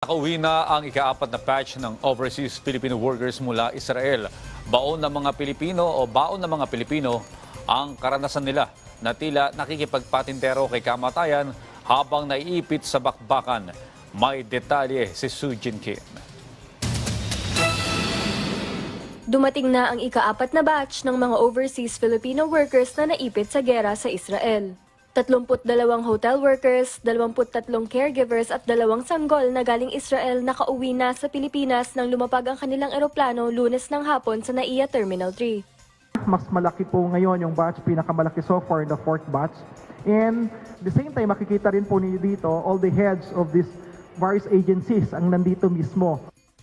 Nakauwi na ang ikaapat na batch ng overseas Filipino workers mula Israel. Baon ng mga Pilipino o baon ng mga Pilipino ang karanasan nila na tila nakikipagpatintero kay kamatayan habang naiipit sa bakbakan. May detalye si Sujin Kim. Dumating na ang ikaapat na batch ng mga overseas Filipino workers na naipit sa gera sa Israel. 32 hotel workers, 23 caregivers at dalawang sanggol na galing Israel nakauwi na sa Pilipinas nang lumapag ang kanilang eroplano lunes ng hapon sa NAIA Terminal 3. mas malaki po ngayon yung batch, pinakamalaki so far, the fourth batch. And the same time, makikita rin po ninyo dito, all the heads of these various agencies ang nandito mismo.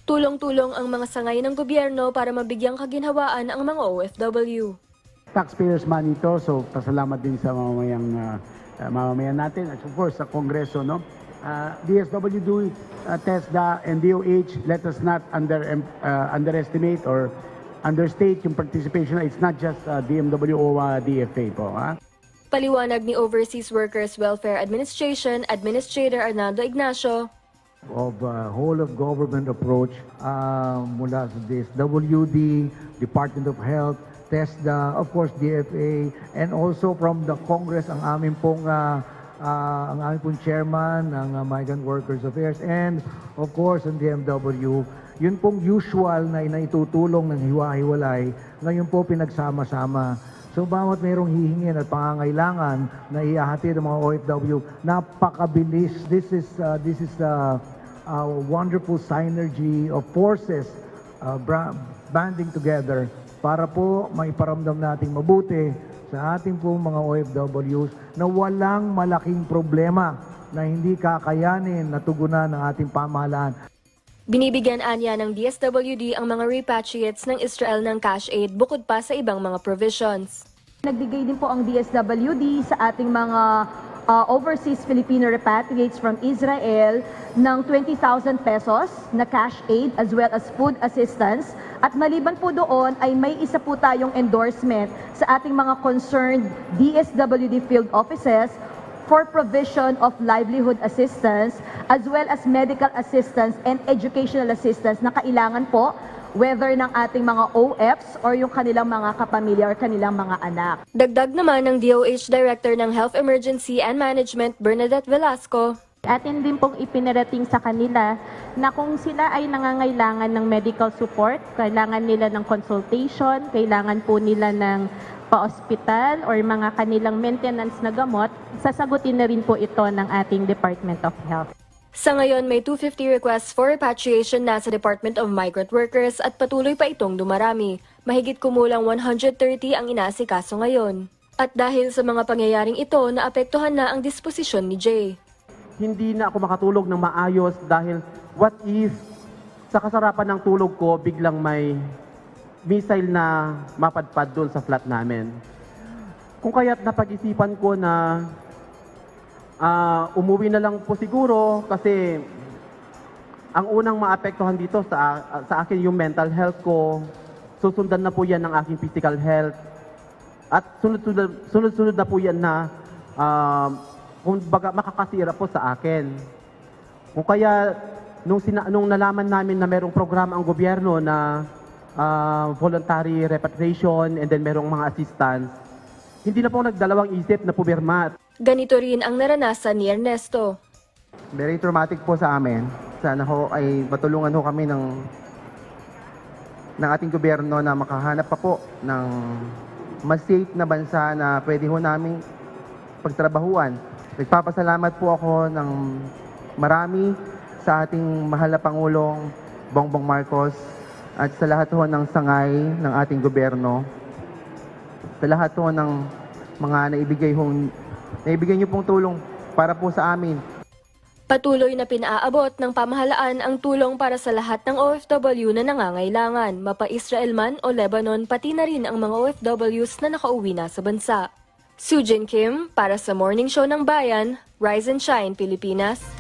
Tulong-tulong ang mga sangay ng gobyerno para mabigyang kaginhawaan ang mga OFW. Taxpayers money ito, so pasalamat din sa mamamayang uh, uh, mamamayan natin at of course sa Kongreso, no? Uh, DSWD, uh, TESDA, and DOH, let us not under, uh, underestimate or understate yung participation. It's not just uh, DMW o uh, DFA po, ha? Paliwanag ni Overseas Workers Welfare Administration Administrator Arnaldo Ignacio, of uh, whole of government approach uh, mula sa DSWD, Department of Health, TESDA, of course DFA, and also from the Congress ang aming pong uh, uh, ang aming pong chairman ng uh, Migrant Workers Affairs and of course ang DMW. Yun pong usual na inaitutulong ng hiwa-hiwalay, ngayon po pinagsama-sama. So bawat mayroong hihingin at pangangailangan na ihahatid ng mga OFW, napakabilis. This is uh, this is uh, a wonderful synergy of forces uh, banding together para po maiparamdam nating mabuti sa ating po mga OFWs na walang malaking problema na hindi kakayanin na tugunan ng ating pamahalaan. Binibigyan anya ng DSWD ang mga repatriates ng Israel ng cash aid bukod pa sa ibang mga provisions. Nagbigay din po ang DSWD sa ating mga uh, overseas Filipino repatriates from Israel ng 20,000 pesos na cash aid as well as food assistance. At maliban po doon ay may isa po tayong endorsement sa ating mga concerned DSWD field offices for provision of livelihood assistance as well as medical assistance and educational assistance na kailangan po whether ng ating mga OFs or yung kanilang mga kapamilya or kanilang mga anak. Dagdag naman ng DOH Director ng Health Emergency and Management Bernadette Velasco, Atin din pong ipinarating sa kanila na kung sila ay nangangailangan ng medical support, kailangan nila ng consultation, kailangan po nila ng pa-hospital or mga kanilang maintenance na gamot, sasagutin na rin po ito ng ating Department of Health. Sa ngayon, may 250 requests for repatriation na sa Department of Migrant Workers at patuloy pa itong dumarami. Mahigit kumulang 130 ang inasikaso ngayon. At dahil sa mga pangyayaring ito, naapektuhan na ang disposisyon ni Jay. hindi na ako makatulog ng maayos dahil what if sa kasarapan ng tulog ko biglang may missile na mapadpad doon sa flat namin. Kung kaya't napag-isipan ko na ah, umuwi na lang po siguro kasi ang unang maapektuhan dito sa, sa akin yung mental health ko, susundan na po yan ng aking physical health, at sunod-sunod, na po yan na um, kung baga makakasira po sa akin. Kung kaya nung, sina, nung nalaman namin na merong programa ang gobyerno na ah, voluntary repatriation and then merong mga assistance, hindi na po nagdalawang isip na pumirma. Ganito rin ang naranasan ni Ernesto. Very traumatic po sa amin. Sana ho ay matulungan ho kami ng ng ating gobyerno na makahanap pa po ng mas safe na bansa na pwede ho namin pagtrabahuan. Nagpapasalamat po ako ng marami sa ating mahal na Pangulong Bongbong Marcos at sa lahat ho ng sangay ng ating gobyerno. Sa lahat ho ng mga naibigay hong naibigay niyo pong tulong para po sa amin. Patuloy na pinaaabot ng pamahalaan ang tulong para sa lahat ng OFW na nangangailangan, mapa-Israel man o Lebanon, pati na rin ang mga OFWs na nakauwi na sa bansa. Sujin Kim, para sa Morning Show ng Bayan, Rise and Shine, Pilipinas.